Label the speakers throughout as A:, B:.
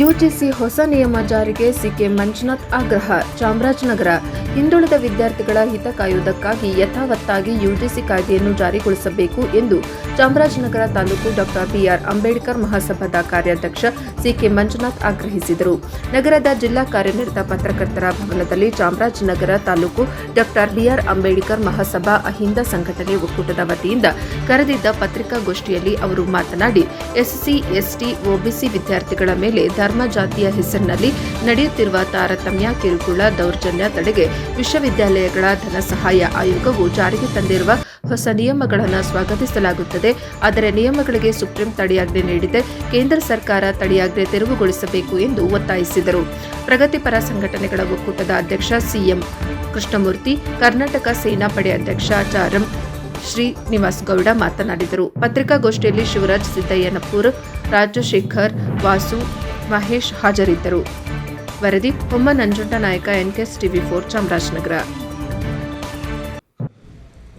A: UGC ಹೊಸ ನಿಯಮ ಜಾರಿಗೆ ಸಿಕೆ ಮಂಜುನಾಥ್ ಆಗ್ರಹ. ಚಾಮರಾಜನಗರ. ಹಿಂದುಳಿದ ವಿದ್ಯಾರ್ಥಿಗಳ ಹಿತ ಕಾಯುವುದಕ್ಕಾಗಿ ಯಥಾವತ್ತಾಗಿ ಯುಜಿಸಿ ಕಾಯ್ದೆಯನ್ನು ಜಾರಿಗೊಳಿಸಬೇಕು ಎಂದು Chamarajanagar taluk doctor B R Ambedkar ಮಹಾಸಭಾದ ಕಾರ್ಯಾಧ್ಯಕ್ಷ ಸಿಕೆ ಮಂಜುನಾಥ್ ಆಗ್ರಹಿಸಿದರು. ನಗರದ ಜಿಲ್ಲಾ ಕಾರ್ಯನಿರತ ಪತ್ರಕರ್ತರ ಭವನದಲ್ಲಿ Chamarajanagar taluk doctor B R Ambedkar Mahasabha Ahinda ಸಂಘಟನೆ ಒಕ್ಕೂಟದ ವತಿಯಿಂದ ಕರೆದಿದ್ದ ಪತ್ರಿಕಾಗೋಷ್ಠಿಯಲ್ಲಿ ಅವರು ಮಾತನಾಡಿ, ಎಸ್ಸಿ, ಎಸ್ಟಿ, ಒಬಿಸಿ ವಿದ್ಯಾರ್ಥಿಗಳ ಮೇಲೆ ಧರ್ಮ ಜಾತಿಯ ಹೆಸರಿನಲ್ಲಿ ನಡೆಯುತ್ತಿರುವ ತಾರತಮ್ಯ, ಕಿರುಕುಳ, ದೌರ್ಜನ್ಯ ತಡೆಗೆ ವಿಶ್ವವಿದ್ಯಾಲಯಗಳ ಧನ ಸಹಾಯ ಆಯೋಗವು ಜಾರಿಗೆ ತಂದಿರುವ ಹೊಸ ನಿಯಮಗಳನ್ನು ಸ್ವಾಗತಿಸಲಾಗುತ್ತದೆ. ಆದರೆ ನಿಯಮಗಳಿಗೆ ಸುಪ್ರೀಂ ತಡೆಯಾಜ್ಞೆ ನೀಡಿದೆ. ಕೇಂದ್ರ ಸರ್ಕಾರ ತಡೆಯಾಜ್ಞೆ ತೆರವುಗೊಳಿಸಬೇಕು ಎಂದು ಒತ್ತಾಯಿಸಿದರು. ಪ್ರಗತಿಪರ ಸಂಘಟನೆಗಳ ಒಕ್ಕೂಟದ ಅಧ್ಯಕ್ಷ ಸಿಎಂ ಕೃಷ್ಣಮೂರ್ತಿ, ಕರ್ನಾಟಕ ಸೇನಾಪಡೆ ಅಧ್ಯಕ್ಷ ಚಾರಂ ಶ್ರೀನಿವಾಸ್ ಗೌಡ ಮಾತನಾಡಿದರು. ಪತ್ರಿಕಾಗೋಷ್ಠಿಯಲ್ಲಿ ಶಿವರಾಜ್ ಸಿದ್ದಯ್ಯನಪುರ್, ರಾಜಶೇಖರ್ ವಾಸು ಮಹೇಶ್ ಹಾಜರಿದ್ದರು. ವರದಿ ಹೊಮ್ಮ ನಂಜುಂಡ ನಾಯಕ ಎನ್ಕೆಎಸ್ ಟಿವಿ ಫೋರ್ ಚಾಮರಾಜನಗರ.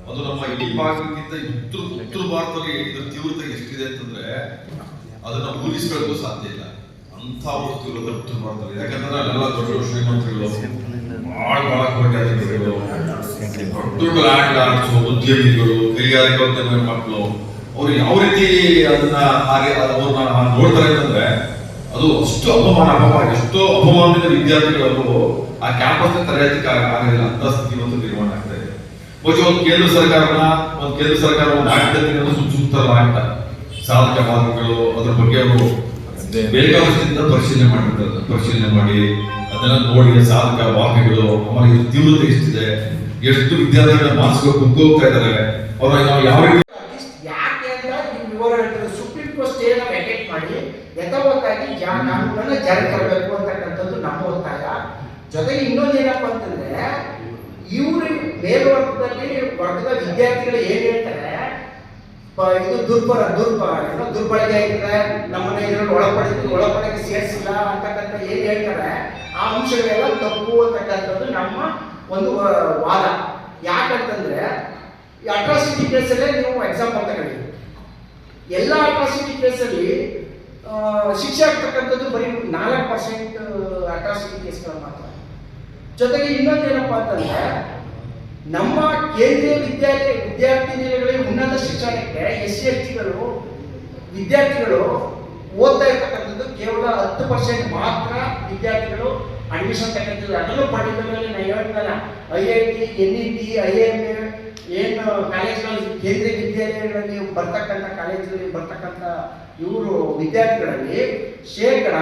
B: ಅದು ನಮ್ಮ ಇಡೀ ಭಾಗಕ್ಕಿಂತ ಉತ್ತರ ಉತ್ತರ ಭಾರತದಲ್ಲಿ ಇದರ ತೀವ್ರತೆ ಎಷ್ಟಿದೆ ಅಂತಂದ್ರೆ, ಅದನ್ನ ಊಹಿಸ್ಕೊಳ್ಳೋದು ಸಾಧ್ಯ ಇಲ್ಲ. ಅಂತ ವಸ್ತುಗಳು ಉತ್ತರ ಭಾರತದಲ್ಲಿ. ಯಾಕಂದ್ರೆ ಅಲ್ಲೆಲ್ಲ ದೊಡ್ಡ ದೊಡ್ಡ ಶ್ರೀಮಂತರುಗಳು ಬಹಳ ಬಹಳ ಕೋಟ್ಯಾಧಿಪತಿಗಳು, ದೊಡ್ಡ ದೊಡ್ಡ ಲ್ಯಾಂಡ್ ಲಾರ್ಡ್ಸ್, ಉದ್ಯಮಿಗಳು ಕೈಗಾರಿಕೋದ್ಯಮ ಮಕ್ಕಳು ಅವ್ರು ಯಾವ ರೀತಿ ಅದನ್ನ ಹಾಗೆ, ಅವ್ರನ್ನ ನೋಡ್ತಾರೆ ಅಂತಂದ್ರೆ ಅದು ಅಷ್ಟು ಅಪಮಾನ ಅಪಮಾನ ಎಷ್ಟೋ ಅಪಮಾನಿತ ವಿದ್ಯಾರ್ಥಿಗಳು ಆ ಕ್ಯಾಂಪಸ್ ತರಗತಿಗೆ ಆಗಲಿಲ್ಲ ಅಂತ ಸ್ಥಿತಿ ಒಂದು ನಿರ್ಮಾಣ ಆಗ್ತಾ ಇದೆ. ಬಹುಶಃ ಒಂದು ಕೇಂದ್ರ ಸರ್ಕಾರನ ಒಂದು ಕೇಂದ್ರ ಸರ್ಕಾರ ಒಂದು ಆಡಳಿತ ಸುಮ್ ಸುತ್ತಾರಲ್ಲ ಅಂತ ಸಾಧಕ ಬಾಧಕಗಳು ಅದ್ರ ಬಗ್ಗೆ ಅವರು ಬೇಕಾದಷ್ಟಿಂದ ಪರಿಶೀಲನೆ ಮಾಡಿರ್ತಾರೆ ಪರಿಶೀಲನೆ ಮಾಡಿ ಅದನ್ನ ನೋಡಿ ಸಾಧಕ ಬಾಧಕಗಳು ಆಮೇಲೆ ತೀವ್ರತೆ ಎಷ್ಟಿದೆ ಎಷ್ಟು ವಿದ್ಯಾರ್ಥಿಗಳ ಮಾನಸಿಕ ಕುಗ್ಗೋಗ್ತಾ ಇದ್ದಾರೆ ಅವ್ರ ಯಾವ ರೀತಿ
C: ಯಾಕೆ ಅಂತ ನೀವು ವಿವರ ಹೇಳ್ತಾರೆ ಸುಪ್ರೀಂ ಕೋರ್ಟ್ ಸ್ಟೇನ ವೆಕೆಟ್ ಮಾಡಿ ಯಥಾವತ್ತಾಗಿ ಕಾನೂನನ್ನ ಜಾರಿ ತರಬೇಕು ಅಂತಕ್ಕಂಥದ್ದು ನಮ್ಮ ಒತ್ತಾಯ. ಜೊತೆಗೆ ಇನ್ನೊಂದು ಏನಪ್ಪ ಅಂತಂದ್ರೆ, ಇವರು ಮೇಲ್ವರ್ಗದಲ್ಲಿ ವರ್ಗದ ವಿದ್ಯಾರ್ಥಿಗಳು ಏನ್ ಹೇಳ್ತಾರೆ ಇದು ದುರ್ಬಲ ದುರ್ಬಲ ಏನೋ ದುರ್ಬಳಕೆ ಆಗಿದೆ ನಮ್ಮನ್ನ ಇದರಲ್ಲಿ ಒಳಪಡಿಸಿ ಒಳಪಡಕ್ಕೆ ಸೇರಿಸಿಲ್ಲ ಅಂತಕ್ಕಂಥ ಏನ್ ಹೇಳ್ತಾರೆ, ಆ ಅಂಶಗಳೆಲ್ಲ ತಪ್ಪು ಅಂತಕ್ಕಂಥದ್ದು ನಮ್ಮ ಒಂದು ವಾದ. ಯಾಕಂತಂದ್ರೆ ಅಟ್ರಾಸಿಟಿ ಕೇಸಲ್ಲೇ ನೀವು ಎಕ್ಸಾಂಪಲ್ ತಗೊಳ್ಳಿ. ಎಲ್ಲ ಅಟ್ರಾಸಿಟಿ ಕೇಸಲ್ಲಿ ಶಿಕ್ಷೆ ಆಗ್ತಕ್ಕಂಥದ್ದು ಬರೀ ನಾಲ್ಕು ಪರ್ಸೆಂಟ್ ಅಟ್ರಾಸಿಟಿ ಕೇಸ್ಗಳು ಮಾತ್ರ. ಜೊತೆಗೆ ಇನ್ನೊಂದೇನಪ್ಪ ಅಂತಂದ್ರೆ, ನಮ್ಮ ಕೇಂದ್ರೀಯ ವಿದ್ಯಾಲಯ ವಿದ್ಯಾರ್ಥಿನಿಗಳಿಗೆ ಉನ್ನತ ಶಿಕ್ಷಣಕ್ಕೆ ಎಸ್ ಸಿ ಎಸ್ ಟಿಗಳು ವಿದ್ಯಾರ್ಥಿಗಳು ಓದ್ತಾ ಇರ್ತಕ್ಕಂಥದ್ದು ಕೇವಲ ಹತ್ತು ಪರ್ಸೆಂಟ್ ಮಾತ್ರ ವಿದ್ಯಾರ್ಥಿಗಳು ಅಡ್ಮಿಷನ್ ತಗೊಂಡಿದ್ದು ಅದನ್ನು ಪರ್ಟಿಕ್ಯುಲರ್ಲಿ ನಾನು ಹೇಳ್ತಾನೆ I I T, N I T, I M A ಏನು ಕಾಲೇಜ್ಗಳಲ್ಲಿ ಕೇಂದ್ರೀಯ ವಿದ್ಯಾಲಯಗಳಲ್ಲಿ ಬರ್ತಕ್ಕಂಥ ಕಾಲೇಜಲ್ಲಿ ಬರ್ತಕ್ಕಂಥ ಇವರು ವಿದ್ಯಾರ್ಥಿಗಳಲ್ಲಿ ಶೇಕಡ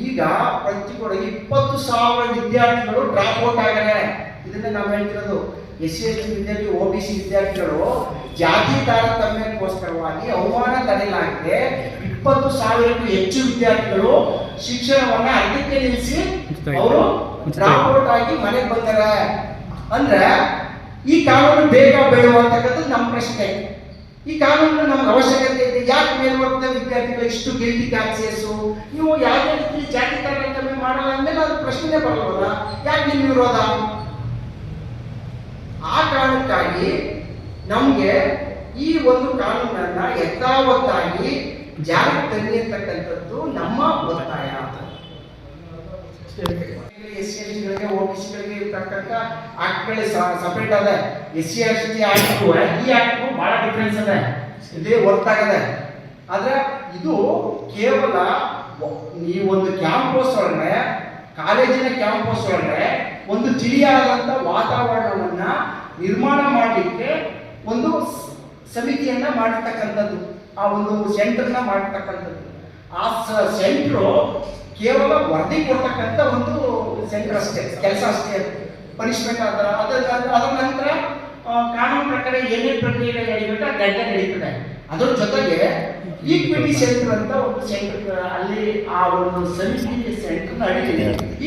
C: ಈಗ ಪ್ರತಿಕೂಲ ಇಪ್ಪತ್ತು ಸಾವಿರ ವಿದ್ಯಾರ್ಥಿಗಳು ಡ್ರಾಪ್ ಔಟ್ ಆಗಿದ್ದಾರೆ ಇದನ್ನ ನಾವು ಹೇಳ್ತಿರೋದು ಎಸ್ ಸಿ ಎಸ್ ಟಿ ವಿದ್ಯಾರ್ಥಿ ಒ ಬಿ ಸಿ ವಿದ್ಯಾರ್ಥಿಗಳು ಜಾತಿ ತಾರತಮ್ಯಕ್ಕೋಸ್ಕರವಾಗಿ ಅವಮಾನ ತಡೆಯಲಾಗಿದೆ ಇಪ್ಪತ್ತು ಸಾವಿರಕ್ಕೂ ಹೆಚ್ಚು ವಿದ್ಯಾರ್ಥಿಗಳು ಶಿಕ್ಷಣವನ್ನ ಅರ್ಧಕ್ಕೆ ನಿಲ್ಲಿಸಿ ಅವರು ಡ್ರಾಪ್ ಔಟ್ ಆಗಿ ಮನೆಗೆ ಬರ್ತಾರೆ ಅಂದ್ರೆ ಈ ಕಾನೂನು ಬೇಗ ಬೆಳೆಯುವಂತಕ್ಕಂಥದ್ದು ನಮ್ಮ ಪ್ರಶ್ನೆ. ಈ ಕಾನೂನು ನಮ್ಗೆ ಅವಶ್ಯಕತೆ ಇದೆ. ಯಾಕೆ ಮೇಲ್ವರ್ಗದ ವಿದ್ಯಾರ್ಥಿಗಳು ಇಷ್ಟು ಗಿಲ್ಟಿ ಕಾನ್ಸಿಯಸ್ಸು ನೀವು ಯಾವುದೇ ರೀತಿ ಜಾತಿ ತಾರತಮ್ಯ ಮಾಡಲ್ಲ ಅಂದಮೇಲೆ ಅದು ಪ್ರಶ್ನೆ ಬರಲ್ವಲ್ಲ? ಯಾಕೆ ನಿಮ್ಮ ವಿರೋಧ? ಆ ಕಾರಣಕ್ಕಾಗಿ ನಮಗೆ ಈ ಒಂದು ಕಾನೂನನ್ನ ಯಥಾವತ್ತಾಗಿ ಜಾರಿಗೆ ತಂದಿರ್ತಕ್ಕಂಥದ್ದು ನಮ್ಮ ಒತ್ತಾಯ. ಎಸ್ ಸಿ ಎಸ್ ಟಿಗಳಿಗೆ ಒ ಬಿ ಸಿಗಳಿಗೆ ಇರ್ತಕ್ಕಂಥ ಆಕ್ಟ್ಗಳು ಸಪರೇಟ್ ಅದ S C S T act ಈ ಆಕ್ಟ್ ಬಹಳ ಡಿಫ್ರೆನ್ಸ್ ಅದ ಇಲ್ಲಿ ವರ್ಕ್ ಆಗದೆ ಆದ್ರೆ ಇದು ಕೇವಲ ಈ ಒಂದು ಕ್ಯಾಂಪಸ್ ಒಳಗಡೆ, ಕಾಲೇಜಿನ ಕ್ಯಾಂಪಸ್ ಒಳಗಡೆ ಒಂದು ತಿಳಿಯಾದಂತ ವಾತಾವರಣವನ್ನ ನಿರ್ಮಾಣ ಮಾಡಲಿಕ್ಕೆ ಒಂದು ಸಮಿತಿಯನ್ನ ಮಾಡಿರ್ತಕ್ಕಂಥದ್ದು. ಆ ಒಂದು ಸೆಂಟರ್ನ ಮಾಡಿರ್ತಕ್ಕಂಥದ್ದು. ಆ ಸೆಂಟ್ರು ಕೇವಲ ವರದಿ ಕೊಡ್ತಕ್ಕಂಥ ಒಂದು ಸೆಂಟ್ರ್ ಅಷ್ಟೇ, ಕೆಲಸ ಅಷ್ಟೇ ಪನಿಷ್ಮೆಂಟ್ ಪನಿಷ್ಮೆಂಟ್ ಅದರ ಅದರ ನಂತರ ಕಾನೂನು ಪ್ರಕಾರ ಏನೇ ಪ್ರಕ್ರಿಯೆ ನಡೀಬೇಕು ಗಂಟೆ ನಡೀತದೆ. ಅದ್ರ ಜೊತೆಗೆ ಈಕ್ವಿಟಿ ಸೆಂಟರ್ ಅಂತ ಒಂದು ಸೆಂಟರ್ ಅಲ್ಲಿ ಆ ಒಂದು ಸಮಿತಿ ಸೆಂಟರ್ ನಡೀತಿದೆ. ಈ